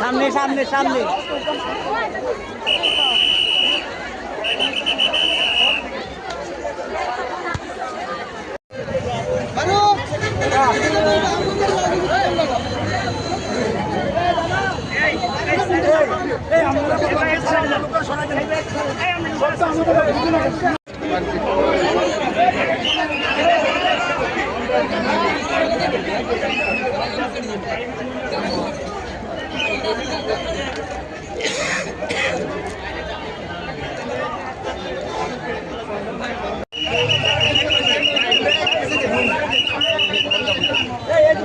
সামনে সামনে সামনে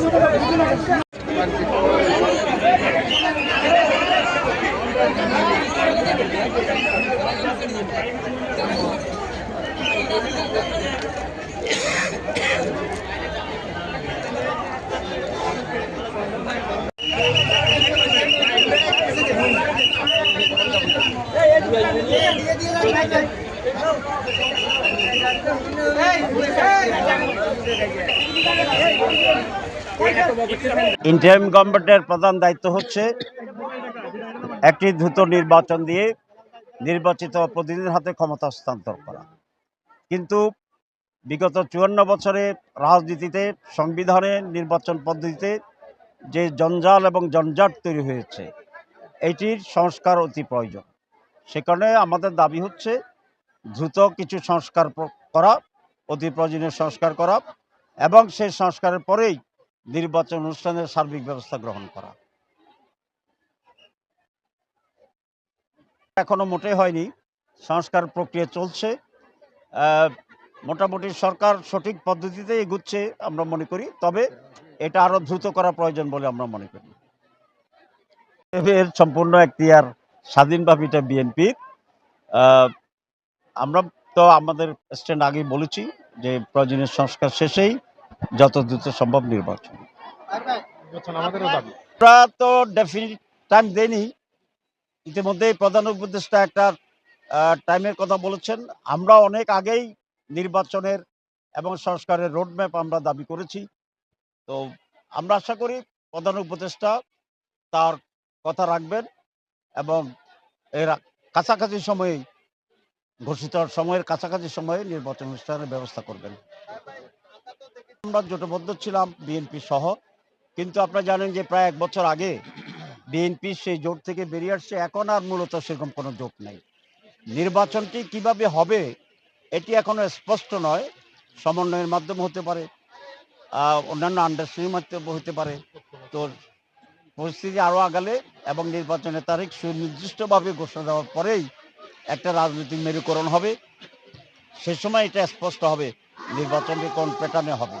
Hey! Hey! ইন্টারিম গভর্নমেন্টের প্রধান দায়িত্ব হচ্ছে একটি দ্রুত নির্বাচন দিয়ে নির্বাচিত প্রতিনিধির হাতে ক্ষমতা হস্তান্তর করা। কিন্তু বিগত চুয়ান্ন বছরে রাজনীতিতে, সংবিধানে, নির্বাচন পদ্ধতিতে যে জঞ্জাল এবং জঞ্জাট তৈরি হয়েছে, এটির সংস্কার অতি প্রয়োজন। সে কারণে আমাদের দাবি হচ্ছে দ্রুত কিছু সংস্কার করা, অতি প্রয়োজনীয় সংস্কার করা এবং সেই সংস্কারের পরেই নির্বাচন অনুষ্ঠানের সার্বিক ব্যবস্থা গ্রহণ করা। এখনও মোটে হয়নি। সংস্কার প্রক্রিয়া চলছে। মোটামুটি সরকার সঠিক পদ্ধতিতে এগুচ্ছে আমরা মনে করি। তবে এটা আরও দ্রুত করা প্রয়োজন বলে আমরা মনে করি। এর সম্পূর্ণ এখতিয়ার স্বাধীনভাবে এটা বিএনপির আমরা তো আমাদের স্ট্যান্ড আগেই বলেছি যে প্রয়োজনীয় সংস্কার শেষেই যত দ্রুত সম্ভব নির্বাচন। আমরা তো ডেফিনিট টাইম দেয়নি ইতিমধ্যেই প্রধান উপদেষ্টা একটা টাইমের কথা বলেছেন। আমরা অনেক আগেই নির্বাচনের এবং সংস্কারের রোডম্যাপ আমরা দাবি করেছি। তো আমরা আশা করি প্রধান উপদেষ্টা তার কথা রাখবেন এবং এর কাছাকাছি সময়ে ঘোষিত সময়ের কাছাকাছি সময়ে নির্বাচন অনুষ্ঠানের ব্যবস্থা করবেন। আমরা জোটবদ্ধ ছিলাম বিএনপি সহ। কিন্তু আপনারা জানেন যে প্রায় এক বছর আগে বিএনপি সেই জোট থেকে বেরিয়ে আসছে। এখন আর মূলত সেরকম কোনো জোট নেই। নির্বাচনটি কীভাবে হবে, এটি এখনও স্পষ্ট নয়। সমন্বয়ের মাধ্যমে হতে পারে অন্যান্য আন্ডারস্ট্যান্ডিং মাধ্যমে হতে পারে। তো পরিস্থিতি আরও আগালে এবং নির্বাচনের তারিখ সুনির্দিষ্টভাবে ঘোষণা দেওয়ার পরেই একটা রাজনৈতিক মেরুকরণ হবে। সে সময় এটা স্পষ্ট হবে নির্বাচনটি কোন প্যাটার্নে হবে।